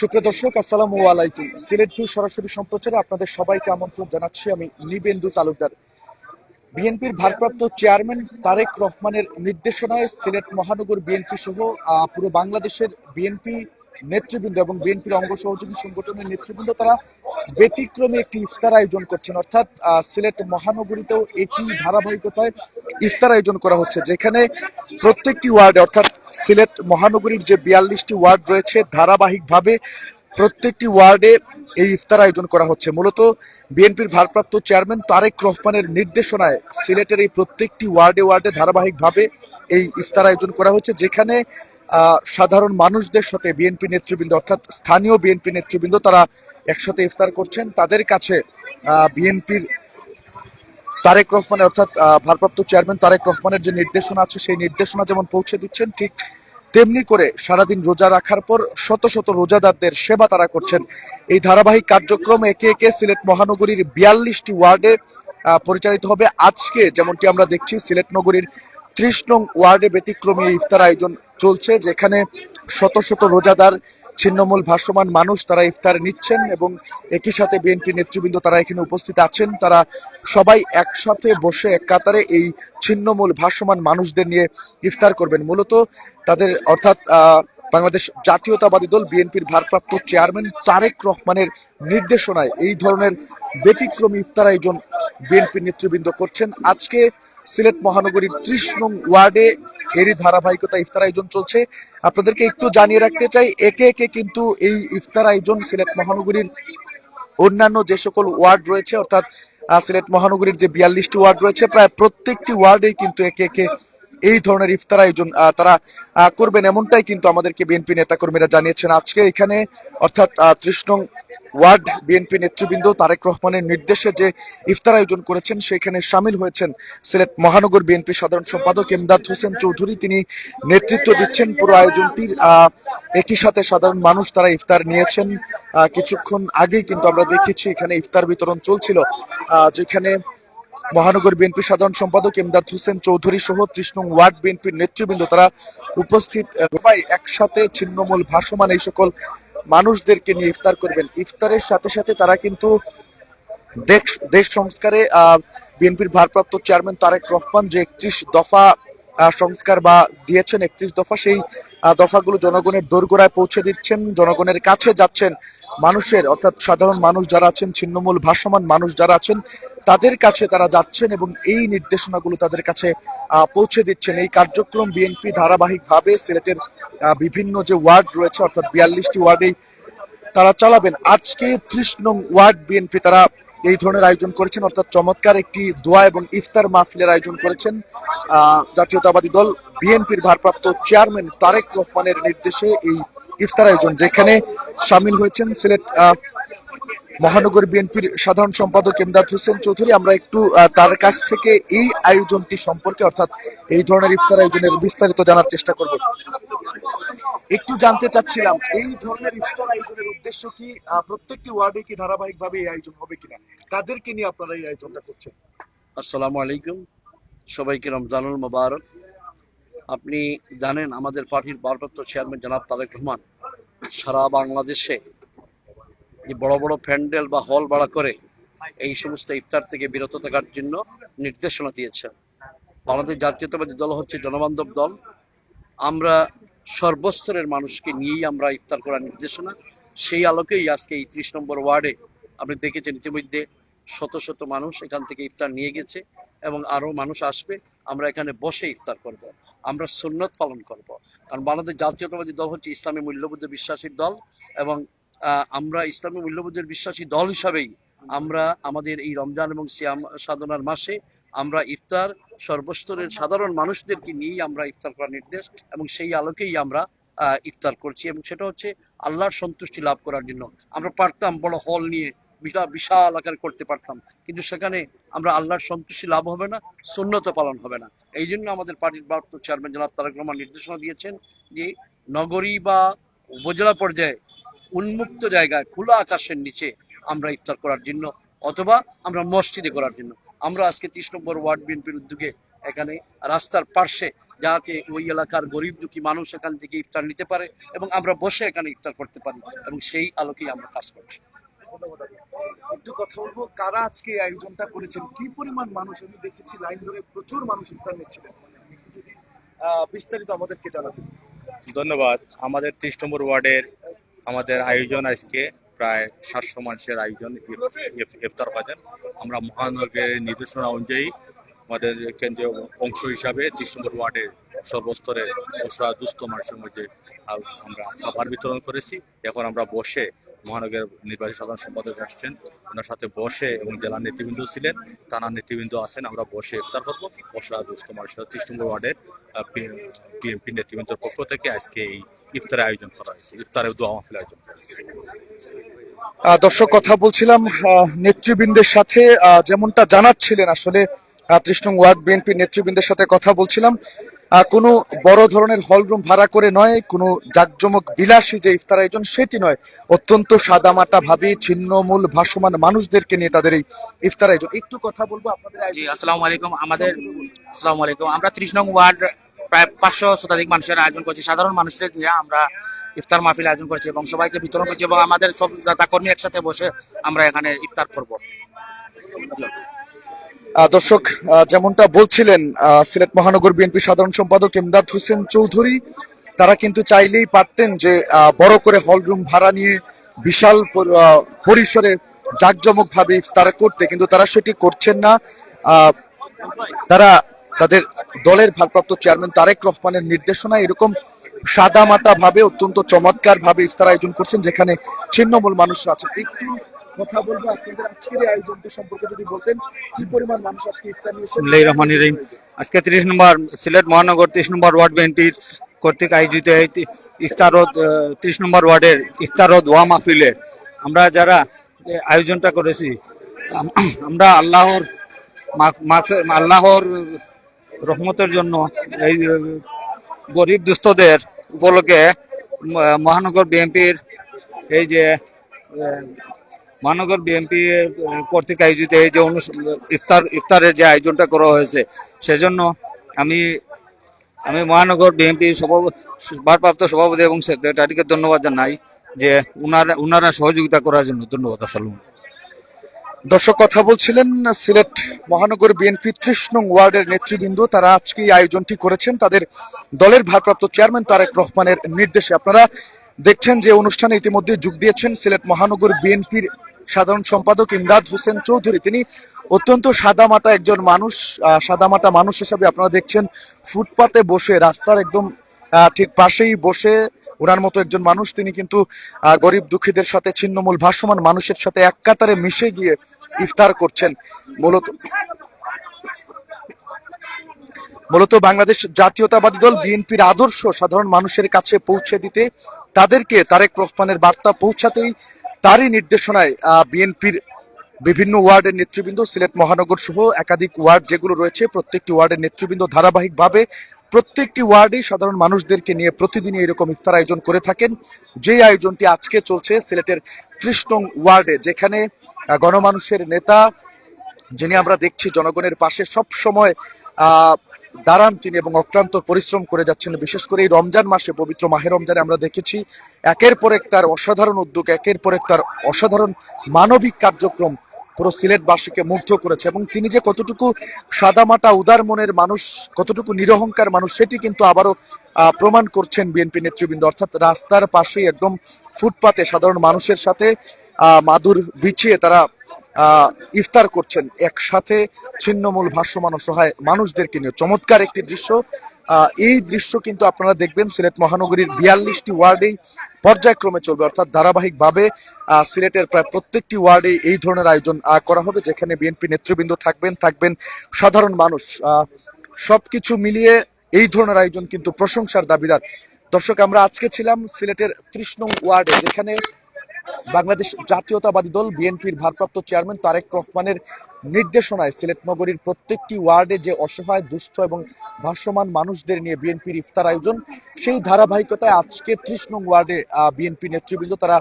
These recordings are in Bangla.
সুপ্রিয় দর্শক, আসসালামু আলাইকুম। সিলেট ভিউ সরাসরি সম্প্রচারে আপনাদের সবাইকে আমন্ত্রণ জানাচ্ছি আমি নিবেন্দু তালুকদার। বিএনপির ভারপ্রাপ্ত চেয়ারম্যান তারেক রহমানের নির্দেশনায় সিলেট মহানগর বিএনপি সহ পুরো বাংলাদেশের বিএনপি নেতৃবৃন্দ এবং বিএনপির অঙ্গ সহযোগী সংগঠনের নেতৃবৃন্দ তারা ব্যতিক্রমী একটি ইফতার আয়োজন করছেন। অর্থাৎ সিলেট মহানগরীতেও একই ধারাবাহিকতায় ইফতার আয়োজন করা হচ্ছে, যেখানে প্রত্যেকটি ওয়ার্ডে, অর্থাৎ সিলেট মহানগরীর যে বিয়াল্লিশটি ওয়ার্ড রয়েছে, ধারাবাহিকভাবে প্রত্যেকটি ওয়ার্ডে এই ইফতার আয়োজন করা হচ্ছে। মূলত বিএনপির ভারপ্রাপ্ত চেয়ারম্যান তারেক রহমানের নির্দেশনায় সিলেটের এই প্রত্যেকটি ওয়ার্ডে ওয়ার্ডে ধারাবাহিকভাবে এই ইফতার আয়োজন করা হচ্ছে, যেখানে সাধারণ মানুষদের সাথে বিএনপি নেতৃবৃন্দ, অর্থাৎ স্থানীয় বিএনপি নেতৃবৃন্দ তারা একসাথে ইফতার করছেন। তাদের কাছে বিএনপির তারেক রহমানের, অর্থাৎ ভারপ্রাপ্ত চেয়ারম্যান তারেক রহমানের যে নির্দেশনা আছে, সেই নির্দেশনা যেমন পৌঁছে দিচ্ছেন, ঠিক তেমনি করে সারাদিন রোজা রাখার পর শত শত রোজাদারদের সেবা তারা করছেন। এই ধারাবাহিক কার্যক্রম একে একে সিলেট মহানগরীর বিয়াল্লিশটি ওয়ার্ডে পরিচালিত হবে। আজকে যেমনটি আমরা দেখছি, সিলেট নগরীর ত্রিশ নং ওয়ার্ডে ব্যতিক্রমী ইফতার আয়োজন চলছে, যেখানে শত শত রোজাদার, ছিন্নমূল ভাসমান মানুষ তারা ইফতার নিচ্ছেন এবং একই সাথে বিএনপি নেতৃবৃন্দ তারা এখানে উপস্থিত আছেন। তারা সবাই একসাথে বসে এক কাতারে এই ছিন্নমূল ভাসমান মানুষদের নিয়ে ইফতার করবেন। মূলত তাদের অর্থাৎ বাংলাদেশ জাতীয়তাবাদী দল, বিএনপির ভারপ্রাপ্ত চেয়ারম্যান তারেক রহমানের নির্দেশনায় এই ধরনের ব্যতিক্রমী ইফতার আয়োজন বিএনপি নেতৃবৃন্দ করছেন। আজকে সিলেট মহানগরীর ত্রিশ নং ওয়ার্ডে এরই ধারাবাহিকতা ইফতার আয়োজন চলছে। আপনাদেরকে একটু জানিয়ে রাখতে চাই, একে একে কিন্তু এই ইফতার আয়োজন সিলেট মহানগরীর অন্যান্য যে সকল ওয়ার্ড রয়েছে, অর্থাৎ সিলেট মহানগরীর যে বিয়াল্লিশটি ওয়ার্ড রয়েছে, প্রায় প্রত্যেকটি ওয়ার্ডেই কিন্তু একে একে এই ধরনের ইফতার আয়োজন তারা করবেন এমনটাই কিন্তু আমাদেরকে বিএনপি নেতাকর্মীরা জানিয়েছেন। আজকে এখানে অর্থাৎ নং ওয়ার্ড বিএনপি নেতৃবৃন্দ তারেক রহমানের নির্দেশে যে ইফতার আয়োজন করেছেন, সেখানে সামিল হয়েছেন সিলেট মহানগর বিএনপি সাধারণ সম্পাদক এমদাদ হোসেন চৌধুরী। তিনি নেতৃত্ব দিচ্ছেন পুরো আয়োজনটির একই সাথে সাধারণ মানুষ তারা ইফতার নিয়েছেন। কিছুক্ষণ আগেই কিন্তু আমরা দেখেছি এখানে ইফতার বিতরণ চলছিল। যেখানে মহানগর বিএনপি সাধারণ সম্পাদক এমদাদ হোসেন চৌধুরী সহ নং ওয়ার্ড বিএনপির নেতৃবৃন্দ, তারা উপস্থিত সবাই একসাথে ছিন্নমূল ভাসমান এই সকল মানুষদেরকে নিয়ে ইফতার করবেন। ইফতারের সাথে সাথে তারা কিন্তু দেশ দেশ সংস্কারে বিএনপির ভারপ্রাপ্ত চেয়ারম্যান তারেক রহমান যে একত্রিশ দফা সংস্কার বা দিয়েছেন, একত্রিশ দফা সেই দফাগুলো জনগণের দোরগোড়ায় পৌঁছে দিচ্ছেন, জনগণের কাছে যাচ্ছেন মানুষের, অর্থাৎ সাধারণ মানুষ যারা আছেন, ছিন্নমূল ভাসমান মানুষ যারা আছেন, তাদের কাছে তারা যাচ্ছেন এবং এই নির্দেশনাগুলো তাদের কাছে পৌঁছে দিচ্ছেন। এই কার্যক্রম বিএনপি ধারাবাহিকভাবে সিলেটের বিভিন্ন যে ওয়ার্ড রয়েছে, অর্থাৎ বিয়াল্লিশটি ওয়ার্ডেই তারা চালাবেন। আজকে ত্রিশ নং ওয়ার্ড বিএনপি তারা এই ধরনের আয়োজন করেছেন, অর্থাৎ চমৎকার একটি দোয়া এবং ইফতার মাহফিলের আয়োজন করেছেন জাতীয়তাবাদী দল বিএনপির ভারপ্রাপ্ত চেয়ারম্যান তারেক রহমানের নির্দেশে এই ইফতার আয়োজন, যেখানে সামিল হয়েছেন সিলেট মহানগর বিএনপির সাধারণ সম্পাদক এমদাদ হোসেন চৌধুরী। আমরা একটু তার কাছ থেকে এই আয়োজনটি সম্পর্কে, অর্থাৎ এই ধরনের ইফতার আয়োজনের বিস্তারিত জানার চেষ্টা করব। একটু জানতে চাচ্ছিলাম, এই ধরনের ইফতার আয়োজনের উদ্দেশ্য কি? প্রত্যেকটি ওয়ার্ডে কি ধারাবাহিকভাবে এই আয়োজন হবে কিনা? কাদেরকে নিয়ে আপনারা এই আয়োজনটা করছেন? আসসালামু আলাইকুম। সবাইকে রমজানুল মোবারক। আপনি জানেন, আমাদের পার্টির ভারপ্রাপ্ত চেয়ারম্যান জনাব তারেক রহমান সারা বাংলাদেশে যে বড় বড় প্যান্ডেল বা হল ভাড়া করে এই সমস্ত ইফতার থেকে বিরত থাকার জন্য নির্দেশনা দিয়েছেন। বাংলাদেশ জাতীয়তাবাদী দল হচ্ছে জনবান্ধব দল। আমরা সর্বস্তরের মানুষকে নিয়েই আমরা ইফতার করার নির্দেশনা। সেই আলোকেই আজকে এই ত্রিশ নম্বর ওয়ার্ডে আপনি দেখেছেন ইতিমধ্যে শত শত মানুষ এখান থেকে ইফতার নিয়ে গেছে এবং আরও মানুষ আসবে। আমরা এখানে বসে ইফতার করব। আমরা সুন্নত পালন করব। কারণ বাংলাদেশ জাতীয়তাবাদী দল হচ্ছে ইসলামী মূল্যবোধে বিশ্বাসী দল এবং আমরা ইসলামী মূল্যবোধের বিশ্বাসী দল হিসাবেই আমরা আমাদের এই রমজান এবং সিয়াম সাধনার মাসে আমরা ইফতার সর্বস্তরের সাধারণ মানুষদেরকে নিয়েই আমরা ইফতার করার নির্দেশ এবং সেই আলোকেই আমরা ইফতার করছি এবং সেটা হচ্ছে আল্লাহর সন্তুষ্টি লাভ করার জন্য। আমরা পারতাম বড় হল নিয়ে বিশাল বিশাল আকারে করতে পারতাম, কিন্তু সেখানে আমরা আল্লাহর সন্তুষ্টি লাভ হবে না সুন্নত পালন হবে না। এই জন্য আমাদের পার্টির ভারপ্রাপ্ত চেয়ারম্যান জনাব তারেক রহমান নির্দেশনা দিয়েছেন যে নগরী বা উপজেলা পর্যায়ে উন্মুক্ত জায়গায় খোলা আকাশের নিচে আমরা ইফতার করার জন্য অথবা আমরা মসজিদে করার জন্য। আমরা আজকে ত্রিশ নম্বর ওয়ার্ড বিএনপির উদ্যোগে এখানে রাস্তার পার্শ্বে যাতে ওই এলাকার গরিব দুঃখী মানুষ এখান থেকে ইফতার নিতে পারে এবং আমরা বসে এখানে ইফতার করতে পারি এবং সেই আলোকেই আমরা কাজ করছি। একটু কথা বলব কারা আজকে আয়োজনটা করেছেন? কি পরিমাণ মানুষ? আমি দেখেছি লাইন ধরে প্রচুর মানুষ ইফতার নিচ্ছিলেন। যদি আহ, বিস্তারিত আমাদেরকে জানাবেন ধন্যবাদ। আমাদের ত্রিশ নম্বর ওয়ার্ডের আমাদের আয়োজন আজকে। প্রায় সাতশো মানুষের আয়োজন ইফতার বাজার আমরা মহানগরের নির্দেশনা অনুযায়ী আমাদের কেন্দ্রীয় অংশ হিসাবে ত্রিশ নম্বর ওয়ার্ডের সর্বস্তরের অসহায় দুস্থ মানুষের মধ্যে আমরা খাবার বিতরণ করেছি। এখন আমরা বসে মহানগরের নির্বাহী সাধারণ সম্পাদক আসছেন। ওনার সাথে বসে এবং জেলার নেতৃবৃন্দ ছিলেন থানার নেতৃবৃন্দ আছেন, আমরা বসে ইফতার করব। অসহায় দুস্থ মানুষের ত্রিশ ওয়ার্ডের বিএনপি নেতৃবৃন্দের পক্ষ থেকে আজকে এই ইফতারের আয়োজন করা হয়েছে, ইফতারের দোয়া মাহফিল আয়োজন করা হয়েছে। দর্শক, কথা বলছিলাম নেতৃবৃন্দের সাথে যেমনটা জানাচ্ছিলেন আসলে ত্রিশ নং ওয়ার্ড বিএনপি নেতৃবৃন্দের সাথে কথা বলছিলাম। কোনো বড় ধরনের হল রুম ভাড়া করে নয় কোনো জাকজমক বিলাসী যে ইফতার আয়োজন সেটি নয়। অত্যন্ত সাদামাটা ভাবে ছিন্নমূল ভাসমান মানুষদেরকে নিয়ে তাদের এই ইফতার আয়োজন। একটু কথা বলব আপনাদের জি আসসালামু আলাইকুম। আমাদের আসসালামু আলাইকুম। আমরা ত্রিশ নং ওয়ার্ড প্রায় পাঁচশো শতাধিক মানুষের আয়োজন করছি। সাধারণ মানুষদের দিয়ে আমরা ইফতার মাহফিল আয়োজন করছি এবং সবাইকে বিতরণ করছি এবং আমাদের সব দাতা কর্মী একসাথে বসে আমরা এখানে ইফতার করব। দর্শক যেমনটা বলছিলেন সিলেট মহানগর বিএনপি সাধারণ সম্পাদক ইমদাদ হোসেন চৌধুরী, তারা কিন্তু চাইলেই পারতেন যে বড় করে হল রুম ভাড়া নিয়ে বিশাল পরিসরে জাঁকজমক ভাবে ইফতার করতে, কিন্তু তারা সেটি করছেন না। তারা তাদের দলের ভারপ্রাপ্ত চেয়ারম্যান তারেক রহমানের নির্দেশনায় এরকম সাদা সাদামাটা ভাবে, অত্যন্ত চমৎকার ভাবে ইফতার আয়োজন করছেন, যেখানে ছিন্নমূল মানুষরা আছে একটু কথা বলব আপনাদের আজকের এই আয়োজনটি সম্পর্কে যদি বলতেন, কি পরিমাণ মানুষ আজকে ইফতার বিসমিল্লাহির রহমানির রহিম। আজকে ত্রিশ নম্বর সিলেট মহানগর, ত্রিশ নম্বর ওয়ার্ড বিএনপির কর্তৃক আয়োজিত এই তি- ইফতার ত্রিশ নম্বর ওয়ার্ডের ইফতার ও দোয়া মাহফিলে আমরা যারা আয়োজনটা করেছি আমরা আল্লাহর আল্লাহর রহমতের জন্য এই গরিব দুস্থদের উপলক্ষে মহানগর বিএনপির এই যে মহানগর বিএনপি কর্তৃক আয়োজিত এই যে ইফতার, ইফতারের যে আয়োজনটা করা হয়েছে, সেজন্য আমি আমি মহানগর বিএনপি ভারপ্রাপ্ত সভাপতি এবং সেক্রেটারিকে ধন্যবাদ জানাই যে উনারা উনারা সহযোগিতা করার জন্য ধন্যবাদ, আসসালাম দর্শক, কথা বলছিলেন সিলেট মহানগর বিএনপি ত্রিশ ওয়ার্ডের নেতৃবৃন্দ। তারা আজকে এই আয়োজনটি করেছেন। তাদের দলের ভারপ্রাপ্ত চেয়ারম্যান তারেক রহমানের নির্দেশে। আপনারা দেখছেন যে অনুষ্ঠানে ইতিমধ্যে যোগ দিয়েছেন সিলেট মহানগর বিএনপির সাধারণ সম্পাদক ইমদাদ হোসেন চৌধুরী। তিনি অত্যন্ত সাদামাটা একজন মানুষ সাদামাটা মানুষ হিসাবে আপনারা দেখছেন, ফুটপাতে বসে, রাস্তার একদম ঠিক পাশেই বসে ওনার মতো একজন মানুষ। তিনি কিন্তু গরিব দুঃখীদের সাথে, ছিন্নমূল ভাসমান মানুষের সাথে এক কাতারে মিশে গিয়ে ইফতার করছেন। মূলত মূলত বাংলাদেশ জাতীয়তাবাদী দল, বিএনপির আদর্শ সাধারণ মানুষের কাছে পৌঁছে দিতে তাদেরকে তারেক রহমানের বার্তা পৌঁছাতেই তারই নির্দেশনায় বিএনপির বিভিন্ন ওয়ার্ডের নেতৃবৃন্দ, সিলেট মহানগর সহ একাধিক ওয়ার্ড যেগুলো রয়েছে, প্রত্যেকটি ওয়ার্ডের নেতৃবৃন্দ ধারাবাহিকভাবে প্রত্যেকটি ওয়ার্ডেই সাধারণ মানুষদেরকে নিয়ে প্রতিদিনই এরকম ইফতার আয়োজন করে থাকেন। যেই আয়োজনটি আজকে চলছে সিলেটের নং ওয়ার্ডে, যেখানে গণমানুষের নেতা, যিনি আমরা দেখছি জনগণের পাশে সব সময় আহ দাঁড়ান তিনি এবং অক্লান্ত পরিশ্রম করে যাচ্ছেন। বিশেষ করে এই রমজান মাসে, পবিত্র মাহে রমজানে আমরা দেখেছি, একের পর এক তার অসাধারণ উদ্যোগ, একের পর এক তার অসাধারণ মানবিক কার্যক্রম পুরো সিলেটবাসীকে মুগ্ধ করেছে এবং তিনি যে কতটুকু সাদামাটা, উদার মনের মানুষ, কতটুকু নিরহংকার মানুষ, সেটি কিন্তু আবারও প্রমাণ করছেন বিএনপি নেতৃবৃন্দ। অর্থাৎ রাস্তার পাশেই একদম ফুটপাতে সাধারণ মানুষের সাথে মাদুর বিছিয়ে তারা ইফতার করছেন। একসাথে ছিন্নমূল ভাষ্যমান অসহায় মানুষদেরকে নিয়ে চমৎকার একটি দৃশ্য। এই দৃশ্য কিন্তু আপনারা দেখবেন সিলেট মহানগরীর বিয়াল্লিশটি ওয়ার্ডেই পর্যায়ক্রমে চলবে। অর্থাৎ ধারাবাহিকভাবে সিলেটের প্রায় প্রত্যেকটি ওয়ার্ডে এই ধরনের আয়োজন করা হবে, যেখানে বিএনপি নেতৃবৃন্দ থাকবেন থাকবেন সাধারণ মানুষ। সবকিছু মিলিয়ে এই ধরনের আয়োজন কিন্তু প্রশংসার দাবিদার। দর্শক, আমরা আজকে ছিলাম সিলেটের নং ওয়ার্ডে, যেখানে বাংলাদেশ জাতীয়তাবাদী দল বিএনপির ভারপ্রাপ্ত চেয়ারম্যান তারেক রহমানের নির্দেশনায় সিলেট নগরীর প্রত্যেকটি ওয়ার্ডে যে অসহায়, দুস্থ এবং ভাসমান মানুষদের নিয়ে বিএনপির ইফতার আয়োজন, সেই ধারাবাহিকতায় আজকে ত্রিশ নং ওয়ার্ডে বিএনপি নেতৃবৃন্দ তারা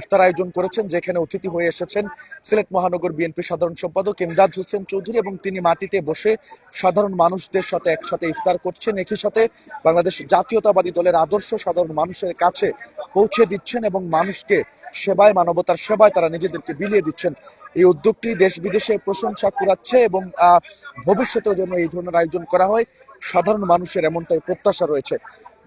ইফতার আয়োজন করেছেন, যেখানে অতিথি হয়ে এসেছেন সিলেট মহানগর বিএনপি সাধারণ সম্পাদক ইমদাদ হোসেন চৌধুরী এবং তিনি মাটিতে বসে সাধারণ মানুষদের সাথে একসাথে ইফতার করছেন। একই সাথে বাংলাদেশ জাতীয়তাবাদী দলের আদর্শ সাধারণ মানুষের কাছে পৌঁছে দিচ্ছেন এবং মানুষকে সেবায় মানবতার সেবায় তারা নিজেদেরকে বিলিয়ে দিচ্ছেন। এই উদ্যোগটি দেশ বিদেশে প্রশংসা কুড়াচ্ছে এবং আহ, ভবিষ্যতেও যেন এই ধরনের আয়োজন করা হয়। সাধারণ মানুষের এমনটাই প্রত্যাশা রয়েছে।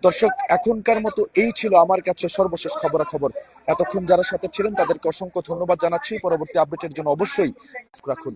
দর্শক এখনকার মতো এই ছিল আমার কাছে সর্বশেষ খবরাখবর। এতক্ষণ যারা সাথে ছিলেন তাদেরকে অসংখ্য ধন্যবাদ জানাচ্ছি। পরবর্তী আপডেটের জন্য অবশ্যই রাখুন।